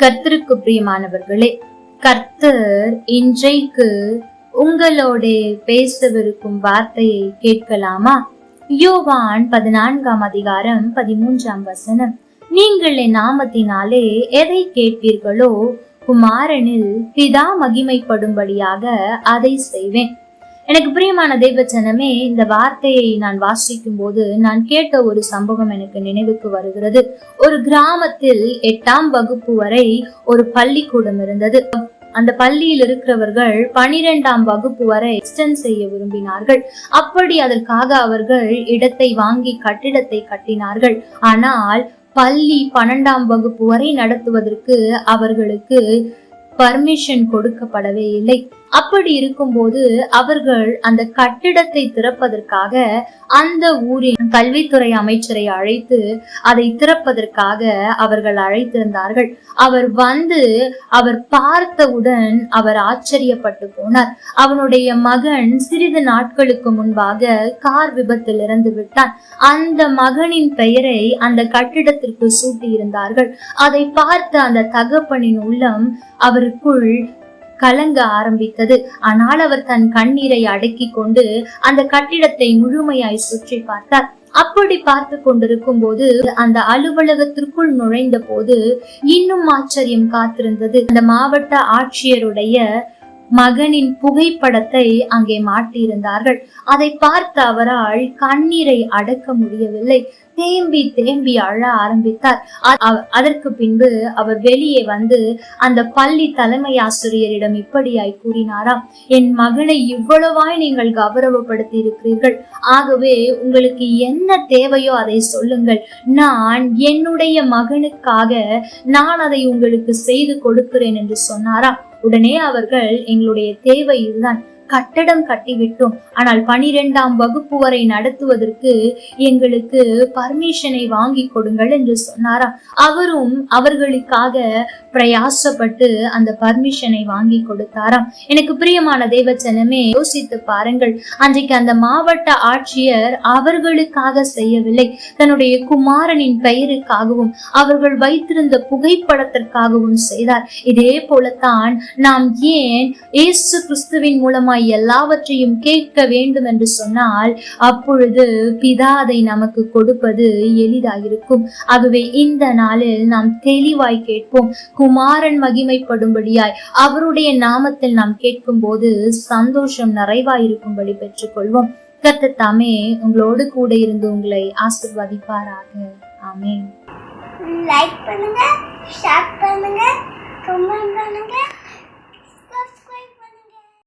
கர்த்தருக்கு பிரியமானவர்களே கர்த்தர் இன்றைக்கு உங்களோட பேசவிருக்கும் வார்த்தையை கேட்கலாமா? யோவான் பதினான்காம் அதிகாரம் பதிமூன்றாம் வசனம். நீங்கள் என் நாமத்தினாலே எதை கேட்பீர்களோ குமாரனில் பிதா மகிமைப்படும்படியாக அதை செய்வேன். எனக்கு பிரியமான தெய்வச்சனமே இந்த வார்த்தையை நான் வாசிக்கும் போது நான் கேட்ட ஒரு சம்பவம் எனக்கு நினைவுக்கு வருகிறது. ஒரு கிராமத்தில் எட்டாம் வகுப்பு வரை ஒரு பள்ளிக்கூடம் இருந்தது. அந்த பள்ளியில் இருக்கிறவர்கள் பனிரெண்டாம் வகுப்பு வரை எக்ஸ்டென்ட் செய்ய விரும்பினார்கள். அப்படி அதற்காக அவர்கள் இடத்தை வாங்கி கட்டிடத்தை கட்டினார்கள். ஆனால் பள்ளி பன்னெண்டாம் வகுப்பு வரை நடத்துவதற்கு அவர்களுக்கு பர்மிஷன் கொடுக்கப்படவே இல்லை. அப்படி இருக்கும்போது அவர்கள் அந்த கட்டிடத்தை திறப்பதற்காக அந்த ஊரின் கல்வித்துறை அமைச்சரை அழைத்து அதை திறப்பதற்காக அவர்கள் அழைத்திருந்தார்கள். அவர் வந்து அவர் பார்த்தவுடன் அவர் ஆச்சரியப்பட்டு போனார். அவனுடைய மகன் சிறிது நாட்களுக்கு முன்பாக கார் விபத்தில் இறந்து விட்டான். அந்த மகனின் பெயரை அந்த கட்டிடத்திற்கு சூட்டியிருந்தார்கள். அதை பார்த்த அந்த தகப்பனின் உள்ளம் அவருக்குள் கலங்க ஆரம்பித்தது. ஆனால் அவர் தன் கண்ணீரை அடக்கி கொண்டு அந்த கட்டிடத்தை முழுமையாய் சுற்றி பார்த்தார். அப்படி பார்த்து கொண்டிருக்கும் போது அந்த அலுவலகத்திற்குள் நுழைந்த போது இன்னும் ஆச்சரியம் காத்திருந்தது. அந்த மாவட்ட ஆட்சியருடைய மகனின் புகைப்படத்தை அங்கே மாட்டியிருந்தார்கள். அதை பார்த்த அவரால் கண்ணீரை அடக்க முடியவில்லை. தேம்பி தேம்பி அழ ஆரம்பித்தார். அதற்கு பின்பு அவர் வெளியே வந்து அந்த பள்ளி தலைமை ஆசிரியரிடம் இப்படியாய் கூறினாராம் என் மகனை இவ்வளவாய் நீங்கள் கௌரவப்படுத்தி இருக்கிறீர்கள் ஆகவே உங்களுக்கு என்ன தேவையோ அதை சொல்லுங்கள். நான் என்னுடைய மகனுக்காக நான் அதை உங்களுக்கு செய்து கொடுக்கிறேன் என்று சொன்னாராம். உடனே அவர்கள் எங்களுடைய தேவை இதுதான். கட்டடம் கட்டிவிட்டோம். ஆனால் பனிரெண்டாம் வகுப்பு வரை நடத்துவதற்கு எங்களுக்கு பர்மிஷனை வாங்கி கொடுங்கள் என்று சொன்னாராம். அவரும் அவர்களுக்காக பிரயாசப்பட்டு அந்த பர்மிஷனை வாங்கி கொடுத்தாராம். எனக்கு பிரியமான தேவச்சனமே யோசித்து பாருங்கள். அன்றைக்கு அந்த மாவட்ட ஆட்சியர் அவர்களுக்காக செய்யவில்லை. தன்னுடைய குமாரனின் பெயருக்காகவும் அவர்கள் வைத்திருந்த புகைப்படத்திற்காகவும் செய்தார். இதே போலத்தான் நாம் ஏன் இயேசு கிறிஸ்துவின் மூலமாய் எல்லாவற்றையும் கேட்க வேண்டும் என்று சொன்னால் அப்பொழுது பிதா அதை நமக்கு கொடுப்பது எளிதாயிருக்கும். ஆகவே இந்த நாளில் நாம் தெளிவாய் கேட்போம். குமாரன் மகிமைப்படும்படியாய் அவருடைய நாமத்தில் நாம் கேட்கும் போது சந்தோஷம் நிறைவாயிருக்கும்படி பெற்றுக்கொள்வோம். கர்த்தர் தாமே உங்களோடு கூட இருந்து உங்களை ஆசிர்வதிப்பாராக. ஆமே லைக் பண்ணுங்க ஷேர் பண்ணுங்க கமெண்ட் பண்ணுங்க.